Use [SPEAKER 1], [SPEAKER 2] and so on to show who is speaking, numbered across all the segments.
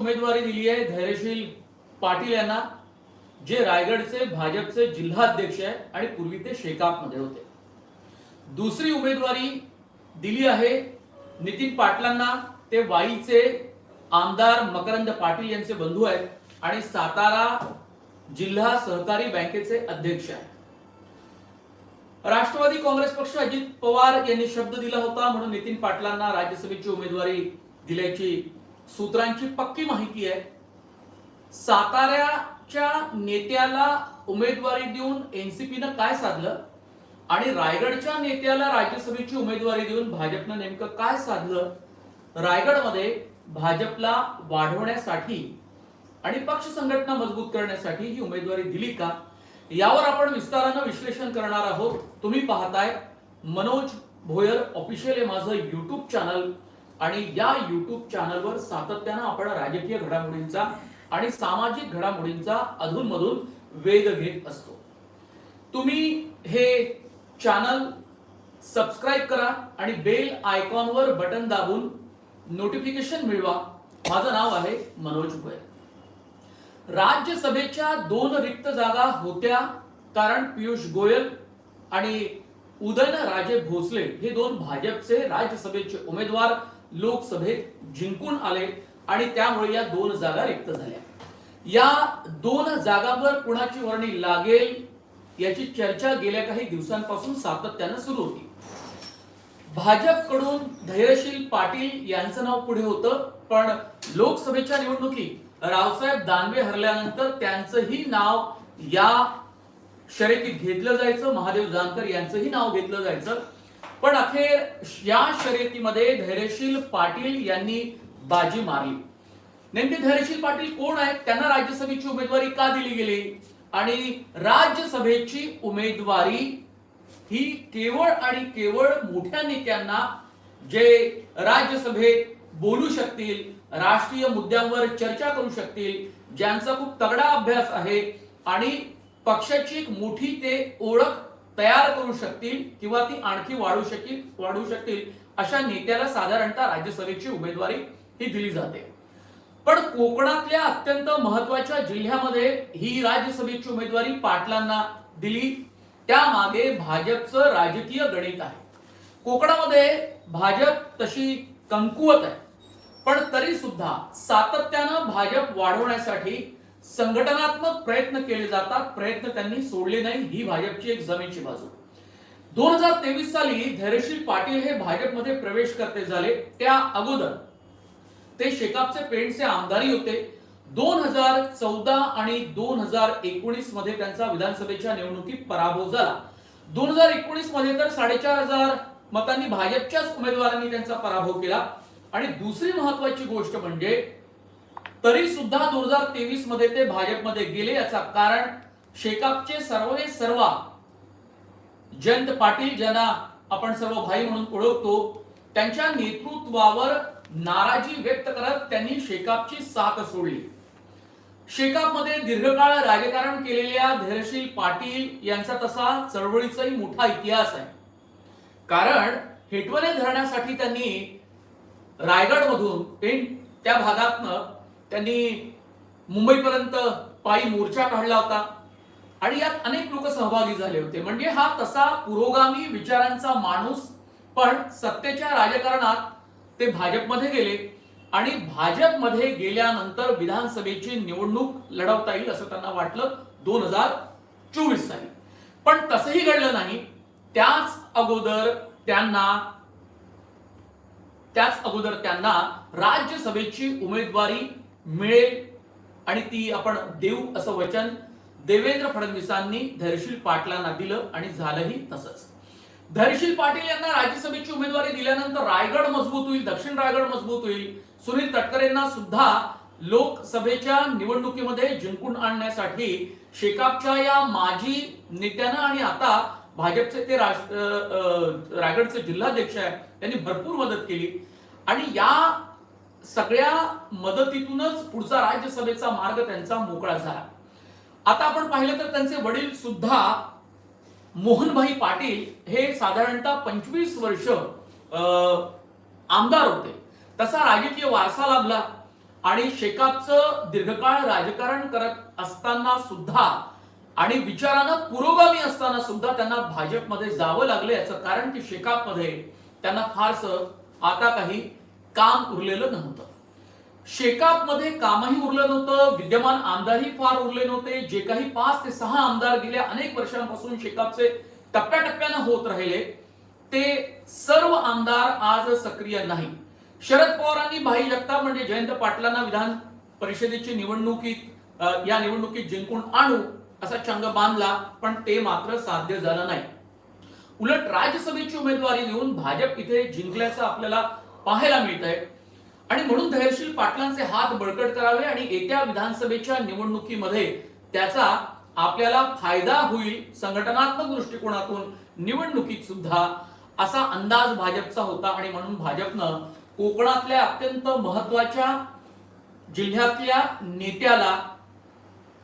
[SPEAKER 1] उमेदवारी दिली आहे धैर्यशील पाटील यांना जे रायगडचे भाजपचे जिल्हाध्यक्ष आहे आणि पूर्वी ते शेकापमध्ये होते. दुसरी उमेदवारी दिली आहे नितीन पाटलांना ते वाईचे आमदार मकरंद पाटील यांचे बंधू आहेत आणि सातारा जिल्हा सहकारी बँकेचे अध्यक्ष आहेत. राष्ट्रवादी काँग्रेस पक्ष अजित पवार यांनी शब्द दिला होता म्हणून नितीन पाटलांना राज्यसभेची उमेदवारी दिल्याची सूत्रांची पक्की माहिती आहे. साताऱ्याच्या नेत्याला उमेदवारी देऊन एनसीपीनं काय साधलं? आणि रायगडच्या नेत्याला राज्यसभेची उमेदवारी देऊन भाजपनं नेमकं काय साधलं? रायगडमध्ये भाजपला वाढवण्यासाठी आणि पक्ष संघटना मजबूत करण्यासाठी ही उमेदवारी दिली का? यावर आपण विस्तारानं विश्लेषण करणार आहोत. तुम्ही पाहताय मनोज भोयर ऑफिशियल हे माझं युट्यूब चॅनल आणि या युट्यूब चॅनलवर सातत्यानं आपण राजकीय घडामोडींचा आणि सामाजिक घडामोडींचा अधूनमधून वेध घेत असतो. तुम्ही हे चॅनल सबस्क्राईब करा आणि बेल आयकॉनवर बटन दाबून नोटिफिकेशन मिळवा. माझं नाव आहे मनोज गोयल. राज्यसभेच्या दोन रिक्त जागा होत्या कारण पियुष गोयल आणि उदयनराजे भोसले हे दोन भाजपचे राज्यसभेचे उमेदवार लोकसभेत जिंकून आले आणि त्यामुळे या दोन जागा रिक्त झाल्या. या दोन जागांवर कुणाची वर्णी लागेल याची चर्चा गेल्या काही दिवसांपासून सातत्यानं सुरू होती. भाजपकडून धैर्यशील पाटील यांचं नाव पुढे होतं पण लोकसभेच्या निवडणुकीत रावसाहेब दानवे हरल्यानंतर त्यांचंही नाव या शर्यतीत घेतलं जायचं महादेव जानकर यांचंही नाव घेतलं जायचं. पण अखेर या शर्यतीमध्ये धैर्यशील पाटील यांनी बाजी मारली. नेमके धैर्यशील पाटील कोण आहेत? त्यांना राज्यसभेची उमेदवारी का दिली गेली? आणि राज्यसभेची उमेदवारी ही केवळ आणि केवळ मोठ्या नेत्यांना जे राज्यसभेत बोलू शकतील राष्ट्रीय मुद्द्यांवर चर्चा करू शकतील ज्यांचा खूप तगडा अभ्यास आहे आणि पक्षाची एक मोठी ते ओळख तयार करू शकतील किंवा ती आणखी वाढू शकतील वाढू शकतील अशा नेत्याला साधारणतः राज्यसभेची उमेदवारी ही दिली जाते. पण कोकणातल्या अत्यंत महत्त्वाच्या जिल्ह्यामध्ये ही राज्यसभेची उमेदवारी पाटलांना दिली. त्यामागे भाजपचं राजकीय गणित आहे. कोकणामध्ये भाजप तशी कमकुवत आहे. पण तरी सुद्धा सातत्यानं भाजप वाढवण्यासाठी संघटनात्मक प्रयत्न केले जातात प्रयत्न त्यांनी सोडले नाही ही भाजपची एक जमेची बाजू. दोन हजार तेवीस साली धैर्यशील पाटील हे भाजपमध्ये प्रवेश करते झाले. त्या अगोदर ते शेकापचे पेंटचे आमदारी होते. दोन हजार चौदा आणि दोन हजार एकोणीसमध्ये त्यांचा विधानसभेच्या निवडणुकीत पराभव झाला. दोन हजार एकोणीसमध्ये तर साडेचार हजार मतांनी भाजपच्याच उमेदवारांनी त्यांचा पराभव केला. आणि दुसरी महत्वाची गोष्ट म्हणजे तरी सुद्धा दोन हजार तेवीसमध्ये ते भाजपमध्ये गेले याचा कारण शेकापचे सर्वे सर्वा. जयंत पाटील ज्यांना आपण सर्व भाई म्हणून ओळखतो त्यांच्या नेतृत्वावर नाराजी व्यक्त करत त्यांनी शेकापची साथ सोडली. शेकापमध्ये दीर्घकाळ राजकारण केलेल्या धैर्यशील पाटील यांचा तसा चळवळीचाही मोठा इतिहास आहे. कारण हेटवले धरण्यासाठी त्यांनी रायगडमधून त्या भागातनं त्यांनी मुंबईपर्यंत पायी मोर्चा काढला होता. आणि यात अनेक लोक सहभागी झाले होते. म्हणजे हा तसा पुरोगामी विचारांचा माणूस पण सत्तेच्या राजकारणात ते भाजपमध्ये गेले. आणि भाजपमध्ये गेल्यानंतर विधानसभेची निवडणूक लढवता येईल असं त्यांना वाटलं दोन हजार चोवीस साली. पण तसंही घडलं नाही. त्याच अगोदर त्यांना त्याच अगोदर त्यांना राज्यसभेची उमेदवारी मिळेल आणि ती आपण देऊ असं वचन देवेंद्र फडणवीसांनी धैर्यशील पाटलांना दिलं आणि झालंही तसंच. धैर्यशील पाटील यांना राज्यसभेची उमेदवारी दिल्यानंतर रायगड मजबूत होईल दक्षिण रायगड मजबूत होईल. सुनील तटकरेंना सुद्धा लोकसभेच्या निवडणुकीमध्ये जिंकून आणण्यासाठी शेकापच्या या माजी नेत्यानं आणि आता भाजपचे ते रायगडचे जिल्हाध्यक्ष आहे त्यांनी भरपूर मदत केली. आणि या सगळ्या मदतीतूनच पुढचा राज्यसभेचा मार्ग त्यांचा मोकळा झाला. आता आपण पाहिलं तर त्यांचे वडील सुद्धा मोहनभाई पाटील हे साधारणतः पंचवीस वर्ष आमदार होते. तसा राजकीय वारसा लाभला आणि शेकापचं दीर्घकाळ राजकारण करत असताना सुद्धा आणि विचारानं पुरोगामी असताना सुद्धा त्यांना भाजपमध्ये जावं लागलं याचं कारण की शेकापमध्ये त्यांना फारसं आता काही काम उरलेलं नव्हतं. शेकापमध्ये कामही उरलं नव्हतं विद्यमान आमदारही फार उरले नव्हते. जे काही पाच ते सहा आमदार गेल्या अनेक वर्षांपासून शेकापचे टप्प्याटप्प्यानं होत राहिले ते सर्व आमदार आज सक्रिय नाही. शरद पवारांनी भाई जगताप म्हणजे जयंत पाटलांना विधान परिषदेची निवडणुकीत या निवडणुकीत जिंकून आणू असा चंग बांधला पण ते मात्र साध्य झालं नाही. उलट राज्यसभेची उमेदवारी देऊन भाजप इथे जिंकल्याचं आपल्याला पाहायला मिळत आहे आणि म्हणून धैर्यशील पाटलांचे हात बळकट करावे आणि येत्या विधानसभेच्या निवडणुकीमध्ये त्याचा आपल्याला फायदा होईल संघटनात्मक दृष्टिकोनातून निवडणुकीत सुद्धा असा अंदाज भाजपचा होता. आणि म्हणून भाजपनं कोकणातल्या अत्यंत महत्त्वाच्या जिल्ह्यातल्या नेत्याला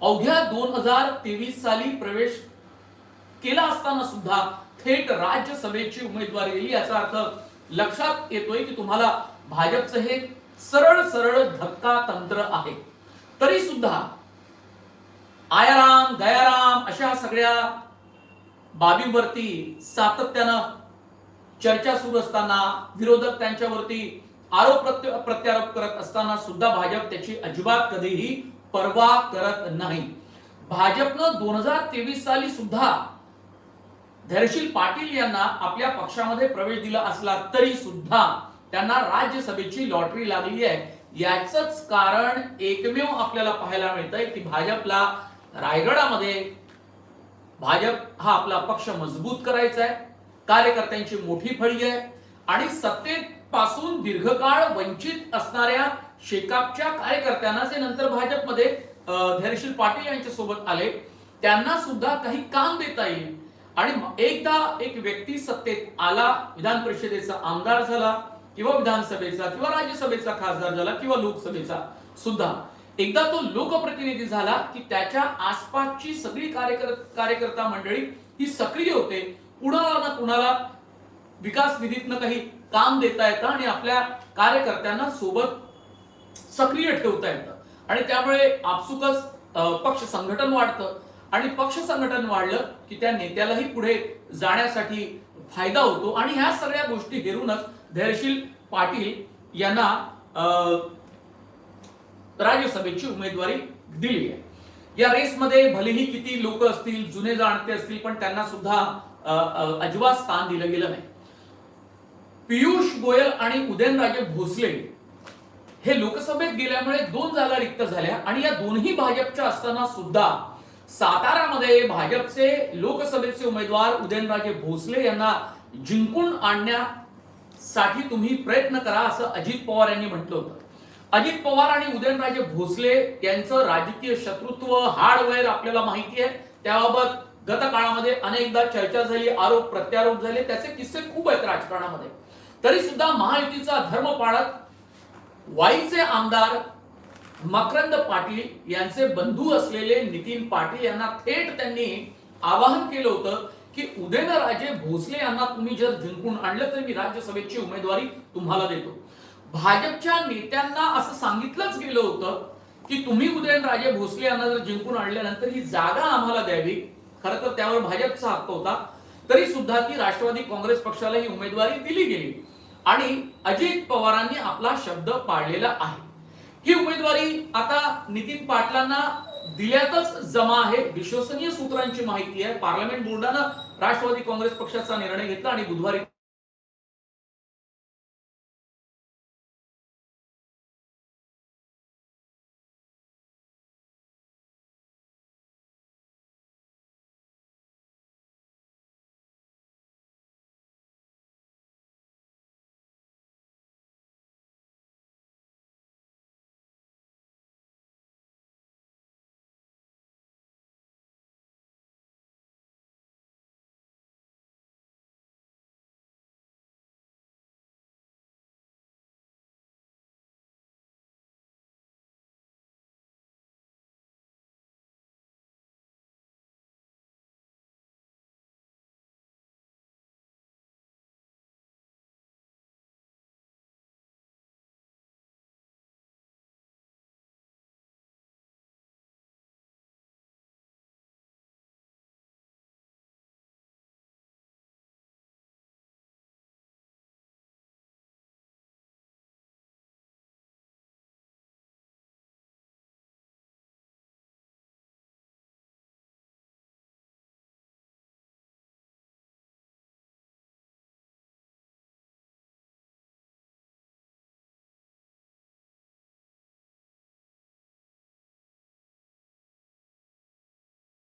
[SPEAKER 1] अवघ्या दोन हजार तेवीस साली प्रवेश केला असताना सुद्धा थेट राज्यसभेची उमेदवारी दिली. याचा अर्थ लक्षात येतोय की तुम्हाला भाजपचं हे सरळ सरळ धक्का तंत्र आहे. तरी सुद्धा आयाराम गयाराम अशा सगळ्या बाबींवरती सातत्यानं चर्चा सुरू असताना विरोधक त्यांच्यावरती आरोप प्रत्य प्रत्यारोप करत असताना सुद्धा भाजप त्याची अजिबात कधीही पर्वा करत नाही. भाजपनं दोन हजार तेवीस साली सुद्धा धैर्यशील पाटील यांना आपल्या पक्षामध्ये प्रवेश दिला असला तरी सुद्धा त्यांना राज्यसभेची लॉटरी लागली आहे. याच कारण एकमेव आपल्याला पाहायला मिळतंय की भाजपला रायगडामध्ये भाजप हा आपला पक्ष मजबूत करायचा आहे. कार्यकर्त्यांची मोठी फळी आहे. आणि सत्तेपासून दीर्घकाळ वंचित असणाऱ्या शेकापच्या कार्यकर्त्यांना जे नंतर भाजपमध्ये धैर्यशील पाटील यांच्या सोबत आले त्यांना सुद्धा काही काम देता येईल. आणि एकदा एक व्यक्ती सत्तेत आला विधान परिषदेचा आमदार झाला किंवा विधानसभेचा किंवा राज्यसभेचा खासदार झाला किंवा लोकसभेचा सुद्धा. एकदा तो लोकप्रतिनिधी झाला की त्याच्या आसपासची सगळी कार्यकर कार्यकर्ता मंडळी ही सक्रिय होते. कुणाला ना कुणाला विकास निधीतनं काही काम देता येतं आणि आपल्या कार्यकर्त्यांना सोबत सक्रिय ठेवता येतं. आणि त्यामुळे आपसुकच पक्ष संघटन वाढतं. आणि पक्ष संघटन वाढलं की त्या नेत्यालाही पुढे जाण्यासाठी फायदा होतो. आणि ह्या सगळ्या गोष्टी हेरूनच धैर्यशील पाटील यांना राज्यसभेची उमेदवारी दिली आहे. या रेसमध्ये भलेही किती लोक असतील जुने जाणते असतील पण त्यांना सुद्धा अजिबात स्थान दिलं गेलं नाही. पियुष गोयल आणि उदयनराजे भोसले हे लोकसभेत गेल्यामुळे दोन जागा रिक्त झाल्या आणि या दोन्ही भाजपच्या असताना सुद्धा सातारामध्ये भाजपचे लोकसभेचे उमेदवार उदयनराजे भोसले यांना जिंकून आणण्यासाठी तुम्ही प्रयत्न करा असं अजित पवार यांनी म्हटलं होतं. अजित पवार आणि उदयनराजे भोसले यांचं राजकीय शत्रुत्व हार्डवेअर आपल्याला माहिती आहे. त्याबाबत गत काळामध्ये अनेकदा चर्चा झाली आरोप प्रत्यारोप झाले. त्याचे किस्से खूप आहेत राजकारणामध्ये. तरी सुद्धा महायुतीचा धर्म पाळत वाईचे आमदार मकरंद पाटील यांचे बंधू असलेले नितीन पाटील यांना थेट त्यांनी आवाहन केलं होतं की उदयनराजे भोसले यांना तुम्ही जर जिंकून आणलं तर मी राज्यसभेची उमेदवारी तुम्हाला देतो. भाजपच्या नेत्यांना असं सांगितलंच गेलं होतं की तुम्ही उदयनराजे भोसले यांना जर जिंकून आणल्यानंतर ही जागा आम्हाला द्यावी. खरं तर त्यावर भाजपचा हक्क होता. तरी सुद्धा ती राष्ट्रवादी काँग्रेस पक्षाला ही उमेदवारी दिली गेली. आणि अजित पवारांनी आपला शब्द पाळलेला आहे. ही उमेदवारी आता नितीन पाटलांना दिल्यातच जमा आहे. विश्वसनीय सूत्रांची माहिती आहे. पार्लमेंट बोर्डानं राष्ट्रवादी काँग्रेस पक्षाचा निर्णय घेतला आणि बुधवारी